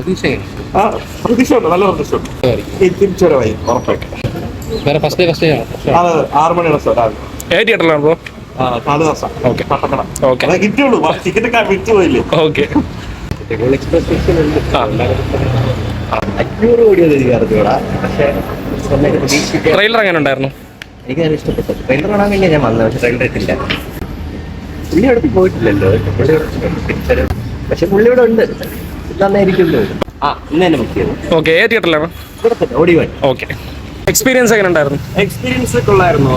പ്രതീക്ഷയാണ് ആ പ്രതീക്ഷയുണ്ട്. നല്ല പ്രതീക്ഷയുണ്ട്. ഈ തിരിച്ചുവരവായി ഉറപ്പായിട്ട്. വേറെ ഫസ്റ്റ് ഡേ ഫസ്റ്റ് ഡേ അത് ആറ് മണിയുടെ സ്ഥലം രാവിലെ ഏത് തിയേറ്ററിലാണ് ബ്രോ? ആ, നാല് ദിവസം. Okay. കട്ടക്കട Okay. അതെ കിട്ടിയുള്ളൂ. ടിക്കറ്റ് ഒക്കെ വിറ്റ് പോയില്ലേ? ഓക്കെ. അഞ്ഞൂറ് കോടി ഒന്നും എനിക്ക് അറിഞ്ഞൂടാ പക്ഷേ നന്നായിട്ട് ട്രെയിലർ എങ്ങനെ ഉണ്ടായിരുന്നു എനിക്ക് നല്ല ഇഷ്ടപ്പെട്ടു. ട്രെയിലർ കാണാൻ കഴിഞ്ഞാൽ ഞാൻ വന്നത് പക്ഷെ ട്രെയിലർ ഇട്ടില്ല. പുള്ളി അവിടെ പോയിട്ടില്ലല്ലോ പക്ഷെ പുള്ളി ഇവിടെ ഉണ്ട്. നന്നായിരിക്കുന്നു ആ ഇന്ന് തന്നെ ബുക്ക് ചെയ്തു. ഓക്കെ ഏത് തിയേറ്ററിലാണ് ഇവിടെ തന്നെ ഓടി ഓക്കെ എക്സ്പീരിയൻസ് എങ്ങനെ ഉണ്ടായിരുന്നു? എക്സ്പീരിയൻസ് കൊള്ളായിരുന്നു.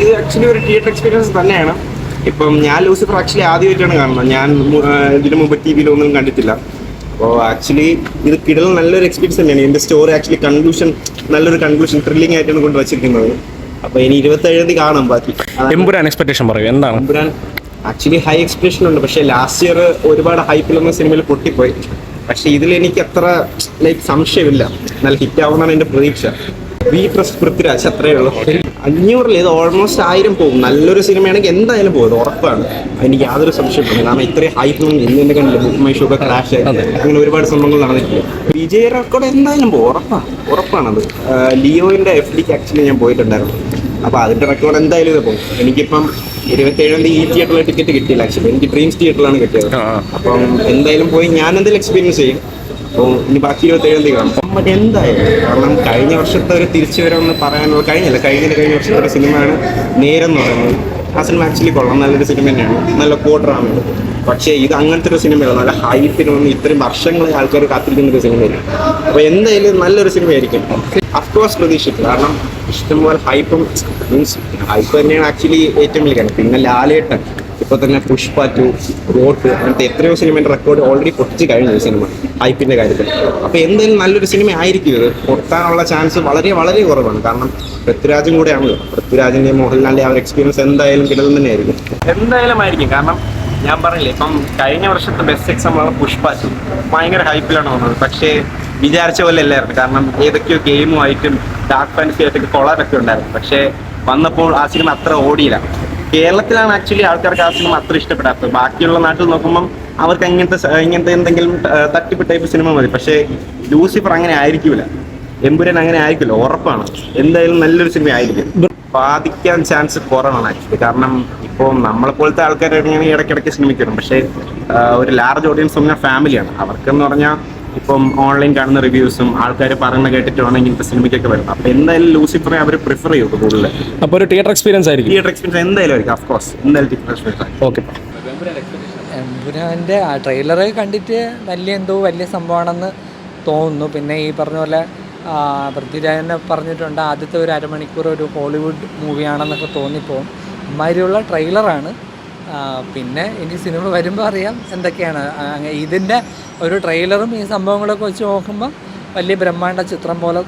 ഇത് ആക്ച്വലി ഒരു തിയേറ്റർ എക്സ്പീരിയൻസ് തന്നെയാണ്. ഇപ്പം ഞാൻ ലൂസിഫർ ആക്ച്വലി ആദ്യമായിട്ടാണ് കാണുന്നത്. ഞാൻ ഇതിനു മുമ്പ് ടി വിയിലൊന്നും കണ്ടിട്ടില്ല. അപ്പോൾ ആക്ച്വലി ഇത് കിടൽ നല്ലൊരു എക്സ്പീരിയൻസ് തന്നെയാണ്. എന്റെ സ്റ്റോറി ആക്ച്വലി കൺക്ലൂഷൻ നല്ലൊരു കൺക്ലൂഷൻ ത്രില്ലിംഗ് ആയിട്ടാണ് കൊണ്ടുവച്ചിരിക്കുന്നത് അപ്പോൾ ഇനി ഇരുപത്തേഴ് തീയതി കാണാം ബാക്കി. എമ്പുരാൻ എക്സ്പെക്ടേഷൻ പറയൂ. എന്താണ്? എമ്പുരാൻ ആക്ച്വലി ഹൈ എക്സ്പെക്ടേഷൻ ഉണ്ട്. പക്ഷേ ലാസ്റ്റ് ഇയർ ഒരുപാട് ഹൈപ്പിലൊന്നും സിനിമയിൽ പൊട്ടിപ്പോയി. പക്ഷേ ഇതിൽ എനിക്ക് അത്ര ലൈക്ക് സംശയമില്ല. നല്ല ഹിറ്റ് ആവുമെന്നാണ് എന്റെ പ്രതീക്ഷ. വി പ്രസ് പൃഥ്വിരാജ് അത്രയേ ഉള്ളൂ. അഞ്ഞൂറിൽ ഇത് ഓൾമോസ്റ്റ് ആയിരം പോകും. നല്ലൊരു സിനിമയാണെങ്കിൽ എന്തായാലും പോകും. ഉറപ്പാണ്. എനിക്ക് യാതൊരു സംശയമില്ല കാരണം ഇത്രയും ഹൈപ്പൊന്നും ഇന്ന് എന്നെ കണ്ടില്ല. ബുക്ക് മൈ ഷോ ക്രാഷ് ആയി. അങ്ങനെ ഒരുപാട് സംഭവങ്ങൾ നടന്നിട്ടില്ല. വിജയ റെക്കോർഡ് എന്തായാലും പോകും. ഉറപ്പാണ് ഉറപ്പാണത്. ലിയോയിന്റെ എഫ് ഡിക്ക് ആക്ച്വലി ഞാൻ പോയിട്ടുണ്ടായിരുന്നു. അപ്പൊ അതിന്റെ റെക്കോർഡ് എന്തായാലും ഇത് പോകും എനിക്കിപ്പം ഇരുപത്തേഴാം തീയതി ഈ തിയേറ്ററിലെ ടിക്കറ്റ് കിട്ടിയില്ല ആക്ച്വലി എനിക്ക് ഡ്രീംസ് തിയേറ്ററിലാണ് കിട്ടിയത്. അപ്പം എന്തായാലും പോയി ഞാൻ എന്തെങ്കിലും എക്സ്പീരിയൻസ് ചെയ്യും. അപ്പോൾ ഇനി ബാക്കി ഇരുപത്തേഴാം തീയതി കാണും. അപ്പം മറ്റേ എന്തായാലും കാരണം കഴിഞ്ഞ വർഷത്തെ ഒരു തിരിച്ചു വരവെന്ന് പറയാനുള്ള കഴിഞ്ഞല്ല കഴിഞ്ഞ കഴിഞ്ഞ വർഷത്തെ ഒരു സിനിമയാണ് നേരം എന്ന് പറയുന്നത്. ആ സിനിമ ആക്ച്വലി കൊള്ളാം. നല്ലൊരു സിനിമ തന്നെയാണ്. നല്ല കോട്ടറാണ് പക്ഷേ ഇത് അങ്ങനത്തെ ഒരു സിനിമയാണ് നല്ല ഹൈപ്പിൽ നിന്ന് ഇത്രയും വർഷങ്ങളെ ആൾക്കാർ കാത്തിരിക്കുന്ന ഒരു സിനിമയാണ് അപ്പോൾ എന്തായാലും നല്ലൊരു സിനിമയായിരിക്കും. അഫ്കോഴ്സ് പ്രതീക്ഷിക്കും. കാരണം ഇഷ്ടംപോലെ ഹൈപ്പും മീൻസ് ഹൈപ്പ് തന്നെയാണ് ആക്ച്വലി ഏറ്റവും വലിയ കാര്യം. പിന്നെ ലാലേട്ടൻ ഇപ്പൊ തന്നെ പുഷ്പ ടു റോട്ട് അങ്ങനത്തെ എത്രയോ സിനിമയുടെ റെക്കോർഡ് ഓൾറെഡി പൊട്ടിച്ച് കഴിഞ്ഞു ഈ സിനിമ ഹൈപ്പിന്റെ കാര്യത്തിൽ. അപ്പൊ എന്തായാലും നല്ലൊരു സിനിമ ആയിരിക്കും ഇത്. പൊട്ടാനുള്ള ചാൻസ് വളരെ വളരെ കുറവാണ്. കാരണം പൃഥ്വിരാജും കൂടെയാണല്ലോ. പൃഥ്വിരാജിന്റെ മോഹൻലാലിന്റെ ആ ഒരു എക്സ്പീരിയൻസ് എന്തായാലും കിടന്നു തന്നെയായിരിക്കും. എന്തായാലും ആയിരിക്കും. കാരണം ഞാൻ പറഞ്ഞില്ലേ ഇപ്പം കഴിഞ്ഞ വർഷത്തെ ബെസ്റ്റ് എക്സാമ്പിൾ ആണ് പുഷ്പ ഭയങ്കര ഹൈപ്പിലാണ് വന്നത്. പക്ഷേ വിചാരിച്ച പോലെ അല്ലായിരുന്നു. കാരണം ഏതൊക്കെയോ ഗെയിമുമായിട്ടും ഡാർക്ക് ഫാൻസി ആയിട്ടൊക്കെ കൊളാറൊക്കെ ഉണ്ടായിരുന്നു. പക്ഷേ വന്നപ്പോൾ ആ സിനിമ അത്ര ഓടിയില്ല. കേരളത്തിലാണ് ആക്ച്വലി ആൾക്കാർക്ക് ആ സിനിമ അത്ര ഇഷ്ടപ്പെടാത്തത്. ബാക്കിയുള്ള നാട്ടിൽ നോക്കുമ്പം അവർക്ക് അങ്ങനത്തെ ഇങ്ങനത്തെ എന്തെങ്കിലും തട്ടിപ്പ് ടൈപ്പ് സിനിമ മതി. പക്ഷേ ലൂസിഫർ അങ്ങനെ ആയിരിക്കില്ല എമ്പുരൻ അങ്ങനെ ആയിരിക്കില്ല. ഉറപ്പാണ്. എന്തായാലും നല്ലൊരു സിനിമ ആയിരിക്കും. ബാധിക്കാൻ ചാൻസ് കുറവാണ് ആക്ച്വലി കാരണം ഇപ്പോൾ നമ്മളെ പോലത്തെ ആൾക്കാരാണെങ്കിൽ ഇടയ്ക്കിടയ്ക്ക് ശ്രമിക്കണം പക്ഷേ ആ, ഒരു ലാർജ് ഓഡിയൻസ് പറഞ്ഞാൽ ഫാമിലിയാണ് അവർക്കെന്ന് പറഞ്ഞാൽ ഇപ്പം ഓൺലൈൻ കാണുന്ന റിവ്യൂസും ആൾക്കാർ പറയുന്ന കേട്ടിട്ടാണ് ഇങ്ങനത്തെ സിനിമയ്ക്കൊക്കെ വരുന്നത് അപ്പൊ എന്തായാലും ലൂസിഫറെ അവർ പ്രിഫർ ചെയ്യും കൂടുതൽ അപ്പോൾ ഒരു തിയേറ്റർ എക്സ്പീരിയൻസ് ആയിരിക്കും. തിയേറ്റർ എക്സ്പീരിയൻസ് എന്തായാലും ആയിരിക്കും ഓഫ് കോഴ്സ് എന്തായാലും തിയേറ്റർ എക്സ്പീരിയൻസ് ആയിരിക്കും. ഓക്കെ എമ്പുരാന്റെ ആ ട്രെയിലർ കണ്ടിട്ട് വലിയ എന്തോ വലിയ സംഭവമാണെന്ന് തോന്നുന്നു. പിന്നെ ഈ പറഞ്ഞ പോലെ പൃഥ്വിരാജനെ പറഞ്ഞിട്ടുണ്ട് ആദ്യത്തെ ഒരു അരമണിക്കൂർ ഒരു ഹോളിവുഡ് മൂവിയാണെന്നൊക്കെ തോന്നിപ്പോവും. അമ്മാതിരിയുള്ള ട്രെയിലറാണ് പിന്നെ ഇനി സിനിമ വരുമ്പോൾ അറിയാം എന്തൊക്കെയാണ്. ഇതിന്റെ ഒരു ട്രെയിലറും ഈ സംഭവങ്ങളൊക്കെ വെച്ച് നോക്കുമ്പോൾ വലിയ ബ്രഹ്മാണ്ട ചിത്രം പോലെ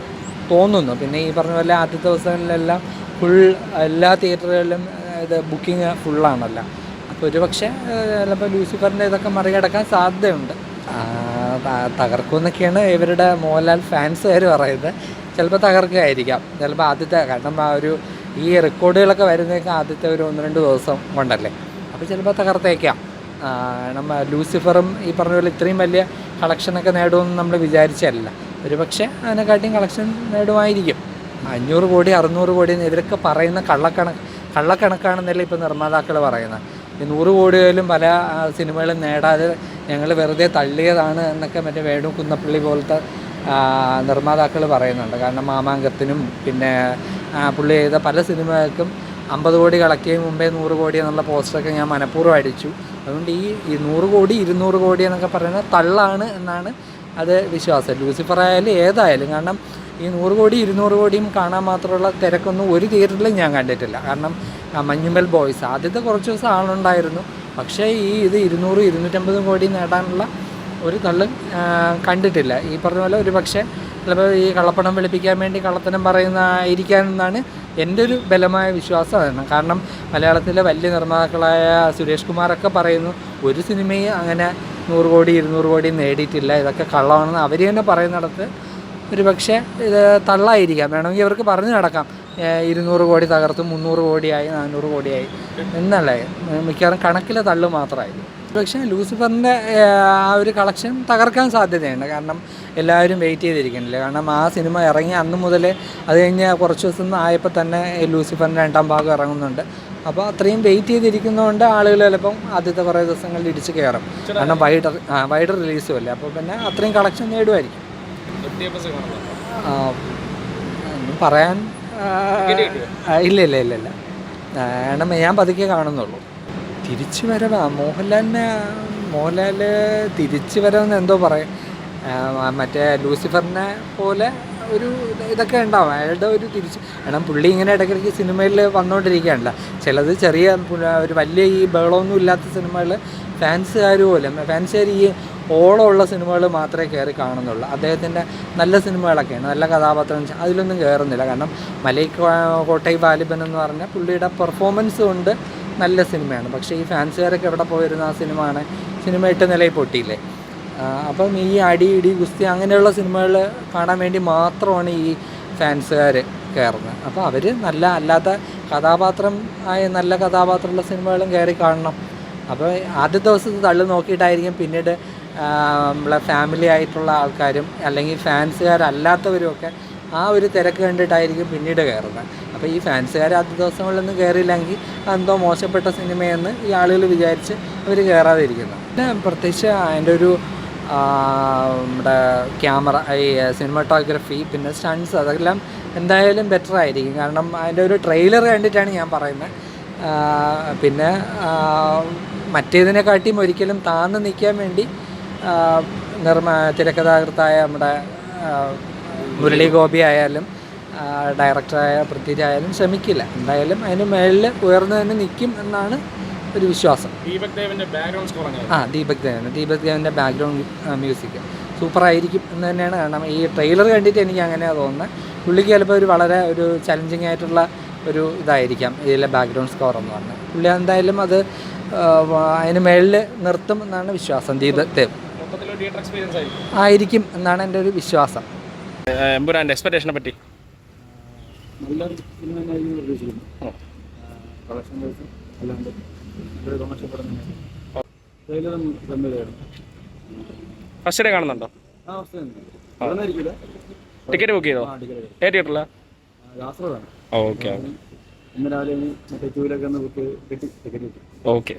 തോന്നുന്നു. പിന്നെ ഈ പറഞ്ഞ പോലെ ആദ്യത്തെ ദിവസങ്ങളിലെല്ലാം ഫുൾ എല്ലാ തിയേറ്ററുകളിലും ഇത് ബുക്കിംഗ് ഫുള്ളാണല്ലോ അപ്പോൾ ഒരു പക്ഷേ ചിലപ്പോൾ ലൂസിഫറിന്റെ ഇതൊക്കെ മറികടക്കാൻ സാധ്യതയുണ്ട്. തകർക്കുമെന്നൊക്കെയാണ് ഇവരുടെ മോഹൻലാൽ ഫാൻസുകാർ പറയുന്നത്. ചിലപ്പോൾ തകർക്കുകയായിരിക്കാം. ചിലപ്പോൾ ആദ്യത്തെ കാരണം ആ ഒരു ഈ റെക്കോർഡുകളൊക്കെ വരുന്നതൊക്കെ ആദ്യത്തെ ഒരു ഒന്ന് രണ്ട് ദിവസം കൊണ്ടല്ലേ. അപ്പോൾ ചിലപ്പോൾ തകർത്തേക്കാം. നമ്മ ലൂസിഫറും ഈ പറഞ്ഞ പോലെ ഇത്രയും വലിയ കളക്ഷനൊക്കെ നേടുമെന്ന് നമ്മൾ വിചാരിച്ചല്ല ഒരു പക്ഷേ അതിനെക്കാട്ടിയും കളക്ഷൻ നേടുമായിരിക്കും. അഞ്ഞൂറ് കോടി അറുന്നൂറ് കോടി ഇവരൊക്കെ പറയുന്ന കള്ളക്കണക്ക് കള്ളക്കണക്കാണെന്നല്ല ഇപ്പോൾ നിർമ്മാതാക്കൾ പറയുന്നത് ഈ നൂറ് കോടിയിലും പല സിനിമകളും നേടാതെ ഞങ്ങൾ വെറുതെ തള്ളിയതാണ് എന്നൊക്കെ മറ്റേ വേണു കുന്നപ്പള്ളി പോലത്തെ നിർമ്മാതാക്കൾ പറയുന്നുണ്ട്. കാരണം മാമാങ്കത്തിനും പിന്നെ പുള്ളി ചെയ്ത പല സിനിമകൾക്കും അമ്പത് കോടി കളക്ട് മുമ്പേ നൂറ് കോടി എന്നുള്ള പോസ്റ്ററൊക്കെ ഞാൻ മനഃപൂർവം അടിച്ചു. അതുകൊണ്ട് ഈ നൂറ് കോടി ഇരുന്നൂറ് കോടി എന്നൊക്കെ പറയുന്നത് തള്ളാണ് എന്നാണ് അത് വിശ്വാസം. ലൂസിഫർ ആയാലും ഏതായാലും കാരണം ഈ നൂറ് കോടി ഇരുന്നൂറ് കോടിയും കാണാൻ മാത്രമുള്ള തിരക്കൊന്നും ഒരു തിയേറ്ററിലും ഞാൻ കണ്ടിട്ടില്ല. കാരണം മഞ്ഞുമൽ ബോയ്സ് ആദ്യത്തെ കുറച്ച് ദിവസം ആളുണ്ടായിരുന്നു. പക്ഷേ ഈ ഇത് ഇരുന്നൂറ് ഇരുന്നൂറ്റമ്പത് കോടി നേടാനുള്ള ഒരു തള്ളും കണ്ടിട്ടില്ല. ഈ പറഞ്ഞ പോലെ ഒരു പക്ഷേ ചിലപ്പോൾ ഈ കള്ളപ്പണം വെളുപ്പിക്കാൻ വേണ്ടി കള്ളത്തനം പറയുന്നതായിരിക്കാമെന്നാണ് എന്റെ ഒരു ബലമായ വിശ്വാസം അതാണ്. കാരണം മലയാളത്തിലെ വലിയ നിർമ്മാതാക്കളായ സുരേഷ് കുമാറൊക്കെ പറയുന്നു ഒരു സിനിമയും അങ്ങനെ നൂറ് കോടി ഇരുന്നൂറ് കോടി നേടിയിട്ടില്ല ഇതൊക്കെ കള്ളമാണെന്ന് അവർ തന്നെ പറയുന്നിടത്ത് ഒരു പക്ഷേ ഇത് തള്ളായിരിക്കാം. വേണമെങ്കിൽ അവർക്ക് പറഞ്ഞു നടക്കാം. ഇരുന്നൂറ് കോടി തകർത്ത് മുന്നൂറ് കോടിയായി നാനൂറ് കോടിയായി എന്നല്ലേ മിക്കവാറും കണക്കിലെ തള്ളു മാത്രമായിരിക്കും. പക്ഷേ ലൂസിഫറിന്റെ ആ ഒരു കളക്ഷൻ തകർക്കാൻ സാധ്യതയുണ്ട്. കാരണം എല്ലാവരും വെയിറ്റ് ചെയ്തിരിക്കുന്നില്ല. കാരണം ആ സിനിമ ഇറങ്ങി അന്ന് മുതൽ അത് കഴിഞ്ഞ് കുറച്ച് ദിവസം ആയപ്പോൾ തന്നെ ലൂസിഫറിന്റെ രണ്ടാം ഭാഗം ഇറങ്ങുന്നുണ്ട്. അപ്പോൾ അത്രയും വെയിറ്റ് ചെയ്തിരിക്കുന്നതുകൊണ്ട് ആളുകൾ ചിലപ്പം ആദ്യത്തെ കുറേ ദിവസങ്ങളിൽ ഇടിച്ച് കയറും. കാരണം വൈഡ് വൈഡ് റിലീസും അല്ലേ അപ്പോൾ പിന്നെ അത്രയും കളക്ഷൻ നേടുമായിരിക്കും. പറയാൻ ഇല്ല ഇല്ല ഇല്ല ഇല്ല. കാരണം ഞാൻ പതുക്കെ കാണുന്നുള്ളൂ. തിരിച്ചു വരവാ മോഹൻലാലിനെ മോഹൻലാൽ തിരിച്ചു വരവെന്ന് എന്തോ പറയും. മറ്റേ ലൂസിഫറിനെ പോലെ ഒരു ഇതൊക്കെ ഉണ്ടാവും. അയാളുടെ ഒരു തിരിച്ച് കാരണം പുള്ളി ഇങ്ങനെ ഇടയ്ക്കിടയ്ക്ക് സിനിമയിൽ വന്നുകൊണ്ടിരിക്കുകയാണല്ലോ. ചിലത് ചെറിയ ഒരു വലിയ ഈ ബഹളമൊന്നും ഇല്ലാത്ത സിനിമകൾ ഫാൻസുകാർ പോലും ഫാൻസുകാർ ഈ ഓളമുള്ള സിനിമകൾ മാത്രമേ കയറി കാണുന്നുള്ളൂ. അദ്ദേഹത്തിന്റെ നല്ല സിനിമകളൊക്കെയാണ്. നല്ല കഥാപാത്രം. അതിലൊന്നും കയറുന്നില്ല. കാരണം മലൈ കോട്ടൈ വാലിബൻ എന്ന് പറഞ്ഞാൽ പുള്ളിയുടെ പെർഫോമൻസ് കൊണ്ട് നല്ല സിനിമയാണ്. പക്ഷേ ഈ ഫാൻസുകാരൊക്കെ എവിടെ പോയിരുന്ന ആ സിനിമയാണ് സിനിമ ഇട്ട നിലയിൽ പൊട്ടിയില്ലേ? അപ്പം ഈ അടി ഇടി ഗുസ്തി അങ്ങനെയുള്ള സിനിമകൾ കാണാൻ വേണ്ടി മാത്രമാണ് ഈ ഫാൻസുകാർ കയറുന്നത്. അപ്പോൾ അവർ നല്ല അല്ലാത്ത കഥാപാത്രം ആയ നല്ല കഥാപാത്രമുള്ള സിനിമകളും കയറി കാണണം. അപ്പോൾ ആദ്യ ദിവസത്തെ തള്ളു നോക്കിയിട്ടായിരിക്കും പിന്നീട് നമ്മളെ ഫാമിലി ആയിട്ടുള്ള ആൾക്കാരും അല്ലെങ്കിൽ ഫാൻസുകാരല്ലാത്തവരും ഒക്കെ ആ ഒരു തിരക്ക് കണ്ടിട്ടായിരിക്കും പിന്നീട് കയറുന്നത്. അപ്പോൾ ഈ ഫാൻസുകാർ ആദ്യ ദിവസങ്ങളിലൊന്നും കയറിയില്ലെങ്കിൽ എന്തോ മോശപ്പെട്ട സിനിമയെന്ന് ഈ ആളുകൾ വിചാരിച്ച് അവർ കയറാതെ ഇരിക്കുന്നു പിന്നെ പ്രത്യേകിച്ച് അതിന്റെ ഒരു നമ്മുടെ ക്യാമറ ഈ സിനിമാറ്റോഗ്രഫി പിന്നെ സ്റ്റൺസ് അതെല്ലാം എന്തായാലും ബെറ്റർ ആയിരിക്കും. കാരണം അതിന്റെ ഒരു ട്രെയിലർ കണ്ടിട്ടാണ് ഞാൻ പറയുന്നത്. പിന്നെ മറ്റേതിനെക്കാട്ടിയും ഒരിക്കലും താന്ന് നിൽക്കാൻ വേണ്ടി നിർമ്മ തിരക്കഥാകൃത്തായ നമ്മുടെ മുരളി ഗോപി ആയാലും ഡയറക്ടറായ പൃഥ്വിരായാലും ശ്രമിക്കില്ല. എന്തായാലും അതിന് മേളിൽ ഉയർന്നു തന്നെ നിൽക്കും എന്നാണ് ഒരു വിശ്വാസം. ദീപക് ദേവിന്റെ ബാക്ക്ഗ്രൗണ്ട് സ്കോർ ആ ദീപക് ദേവൻ ദീപക് ദേവന്റെ ബാക്ക്ഗ്രൗണ്ട് മ്യൂസിക് സൂപ്പർ ആയിരിക്കും എന്ന് തന്നെയാണ് കാരണം ഈ ട്രെയിലർ കണ്ടിട്ട് എനിക്ക് അങ്ങനെയാണ് തോന്നുന്നത് പുള്ളിക്ക് ചിലപ്പോൾ ഒരു വളരെ ഒരു ചലഞ്ചിങ് ആയിട്ടുള്ള ഒരു ഇതായിരിക്കാം ഇതിലെ ബാക്ക്ഗ്രൗണ്ട് സ്കോർ എന്ന് പറഞ്ഞാൽ. പുള്ളി എന്തായാലും അത് അതിന് മേളിൽ നിർത്തും എന്നാണ് വിശ്വാസം ദീപക് ദേവ്. ആയിരിക്കും. എന്നാണ് എന്റെ ഒരു വിശ്വാസം. എംപുരാന്റെ എക്സ്പെക്ടേഷനെ പറ്റി. നല്ല സിനിമ തന്നെയായിരിക്കും കളക്ഷൻ വൈസ് അല്ലാണ്ട് നല്ലൊരു കൊമേഴ്ഷ്യൽ പടം തന്നെയാണ് ട്രെയിലറും ഗംഭീരമായിരുന്നു ഫസ്റ്റ് ഡേ കാണുന്നുണ്ടോ? ആ ഫസ്റ്റ് തന്നെ ടിക്കറ്റ് ബുക്ക് ചെയ്തോ? ഏത് തിയേറ്ററില്ല കാസർഗോഡാണ് ഓക്കെ ഇന്ന് രാവിലെ മറ്റേ ടൂലൊക്കെ ഒന്ന് ബുക്ക് കിട്ടി ടിക്കറ്റ് കിട്ടി. ഓക്കെ.